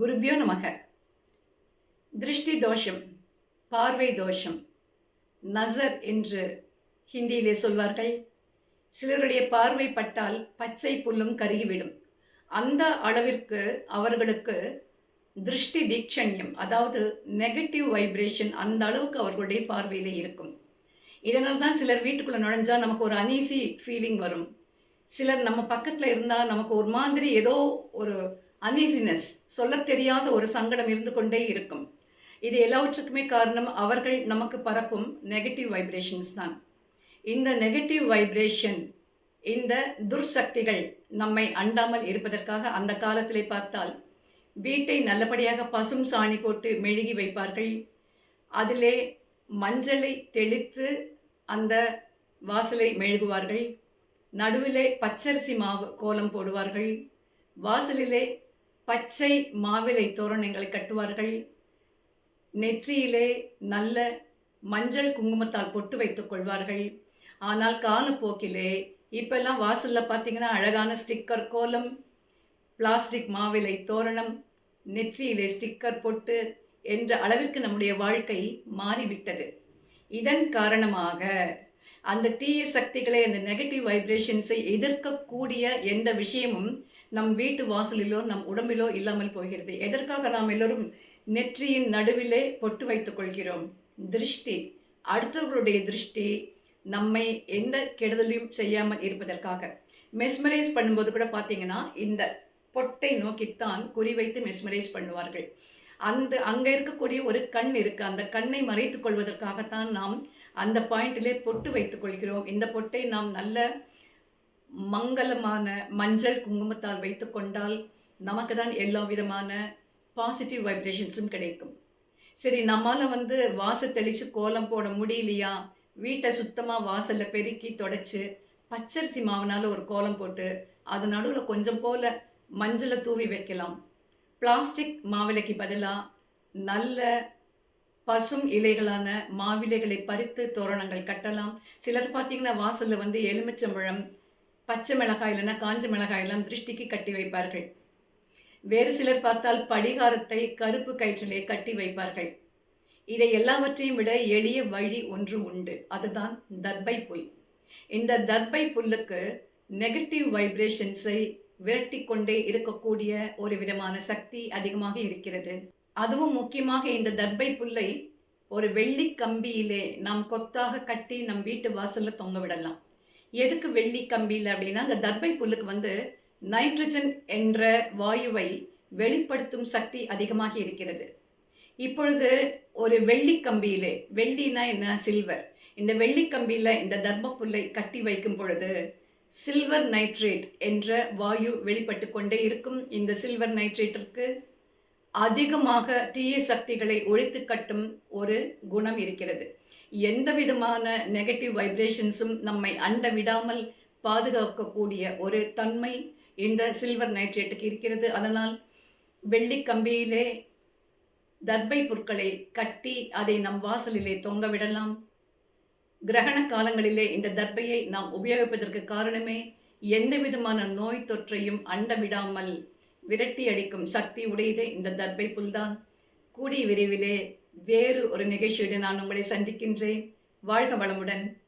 குருபியோ நமக. திருஷ்டி தோஷம் பார்வை தோஷம் நசர் என்று ஹிந்தியிலே சொல்வார்கள். சிலருடைய பார்வை பட்டால் பச்சை புல்லும் கருகிவிடும். அந்த அளவிற்கு அவர்களுக்கு திருஷ்டி தீக்ஷண்யம் அதாவது நெகட்டிவ் வைப்ரேஷன் அந்த அளவுக்கு அவர்களுடைய பார்வையில் இருக்கும். இதனால் தான் சிலர் வீட்டுக்குள்ளே நுழைஞ்சால் நமக்கு ஒரு அனீசி ஃபீலிங் வரும். சிலர் நம்ம பக்கத்தில் இருந்தால் நமக்கு ஒரு மாதிரி ஏதோ ஒரு அன்இசினஸ் சொல்லத் தெரியாத ஒரு சங்கடம் இருந்து கொண்டே இருக்கும். இது எல்லாவற்றுக்குமே காரணம் அவர்கள் நமக்கு பரப்பும் நெகட்டிவ் வைப்ரேஷன்ஸ் தான். இந்த நெகட்டிவ் வைப்ரேஷன் இந்த துர்சக்திகள் நம்மை அண்டாமல் இருப்பதற்காக அந்த காலத்திலே பார்த்தால் வீட்டை நல்லபடியாக பசும் சாணி போட்டு மெழுகி வைப்பார்கள். அதிலே மஞ்சளை தெளித்து அந்த வாசலை மெழுகுவார்கள். நடுவிலே பச்சரிசி மாவு கோலம் போடுவார்கள். வாசலிலே பச்சை மாவிலை தோரணங்களை கட்டுவார்கள். நெற்றியிலே நல்ல மஞ்சள் குங்குமத்தால் பொட்டு வைத்துக் கொள்வார்கள். ஆனால் காலப்போக்கிலே இப்பெல்லாம் வாசலில் பார்த்தீங்கன்னா அழகான ஸ்டிக்கர் கோலம் பிளாஸ்டிக் மாவிலை தோரணம் நெற்றியிலே ஸ்டிக்கர் பொட்டு என்ற அளவிற்கு நம்முடைய வாழ்க்கை மாறிவிட்டது. இதன் காரணமாக அந்த தீய சக்திகளை அந்த நெகட்டிவ் வைப்ரேஷன்ஸை எதிர்க்கக்கூடிய எந்த விஷயமும் நம் வீட்டு வாசலிலோ நம் உடம்பிலோ இல்லாமல் போகிறது. எதற்காக நாம் எல்லோரும் நெற்றியின் நடுவிலே பொட்டு வைத்துக் கொள்கிறோம்? திருஷ்டி. அடுத்தவர்களுடைய திருஷ்டி நம்மை எந்த கெடுதலையும் செய்யாமல் இருப்பதற்காக. மெஸ்மரைஸ் பண்ணும்போது கூட பார்த்தீங்கன்னா இந்த பொட்டை நோக்கித்தான் குறிவைத்து மெஸ்மரைஸ் பண்ணுவார்கள். அந்த அங்கே இருக்கக்கூடிய ஒரு கண் இருக்குது அந்த கண்ணை மறைத்துக் கொள்வதற்காகத்தான் நாம் அந்த பாயிண்டிலே பொட்டு வைத்துக் கொள்கிறோம். இந்த பொட்டை நாம் நல்ல மங்களமான மஞ்சள் குங்குமத்தால் வைத்து கொண்டால் நமக்கு தான் எல்லா விதமான பாசிட்டிவ் வைப்ரேஷன்ஸும் கிடைக்கும். சரி நம்மால் வந்து வாச தெளித்து கோலம் போட முடியலையா? வீட்டை சுத்தமாக வாசலில் பெருக்கி தொடச்சி பச்சரிசி மாவினால் ஒரு கோலம் போட்டு அது நடுவில் கொஞ்சம் போல் மஞ்சளை தூவி வைக்கலாம். பிளாஸ்டிக் மாவிலைக்கு பதிலாக நல்ல பசும் இலைகளான மாவிலைகளை பறித்து தோரணங்கள் கட்டலாம். சிலர் பார்த்தீங்கன்னா வாசலில் வந்து எலுமிச்சம்பழம் பச்சை மிளகாய் இல்லைன்னா காஞ்ச மிளகாய் எல்லாம் திருஷ்டிக்கு கட்டி வைப்பார்கள். வேறு சிலர் பார்த்தால் படிகாரத்தை கருப்பு கயிற்றிலே கட்டி வைப்பார்கள். இதை எல்லாவற்றையும் விட எளிய வழி ஒன்று உண்டு. அதுதான் தர்பை புல். இந்த தர்பை புல்லுக்கு நெகட்டிவ் வைப்ரேஷன்ஸை விரட்டி கொண்டே இருக்கக்கூடிய ஒரு விதமான சக்தி அதிகமாக இருக்கிறது. அதுவும் முக்கியமாக இந்த தர்பை புல்லை ஒரு வெள்ளி கம்பியிலே நாம் கொத்தாக கட்டி நம் வீட்டு வாசல்ல தொங்க விடலாம். எதுக்கு வெள்ளி கம்பியில் அப்படின்னா அந்த தர்பை புல்லுக்கு வந்து நைட்ரஜன் என்ற வாயுவை வெளிப்படுத்தும் சக்தி அதிகமாக இருக்கிறது. இப்பொழுது ஒரு வெள்ளி கம்பியிலே வெள்ளினா என்ன? சில்வர் இந்த வெள்ளி கம்பியில் இந்த தர்ம புல்லை கட்டி வைக்கும் பொழுது சில்வர் நைட்ரேட் என்ற வாயு வெளிப்பட்டு கொண்டே இருக்கும். இந்த சில்வர் நைட்ரேட்டிற்கு அதிகமாக தீய சக்திகளை ஒழித்து கட்டும் ஒரு குணம் இருக்கிறது. எந்த விதமான நெகட்டிவ் வைப்ரேஷன்ஸும் நம்மை அண்ட விடாமல் பாதுகாக்கக்கூடிய ஒரு தன்மை இந்த சில்வர் நைட்ரேட்டுக்கு இருக்கிறது. அதனால் வெள்ளி கம்பியிலே தர்பை பொருட்களை கட்டி அதை நம் வாசலிலே தொங்க விடலாம். கிரகண காலங்களிலே இந்த தர்பையை நாம் உபயோகிப்பதற்கு காரணமே எந்த விதமான நோய் தொற்றையும் அண்ட விடாமல் விரட்டி அடிக்கும் சக்தி உடையதே இந்த தர்பை புல்தான் கூடிய விரைவிலே வேறு ஒரு நிகழ்ச்சியுடன் நான் உங்களை சந்திக்கின்றேன். வாழ்க வளமுடன்.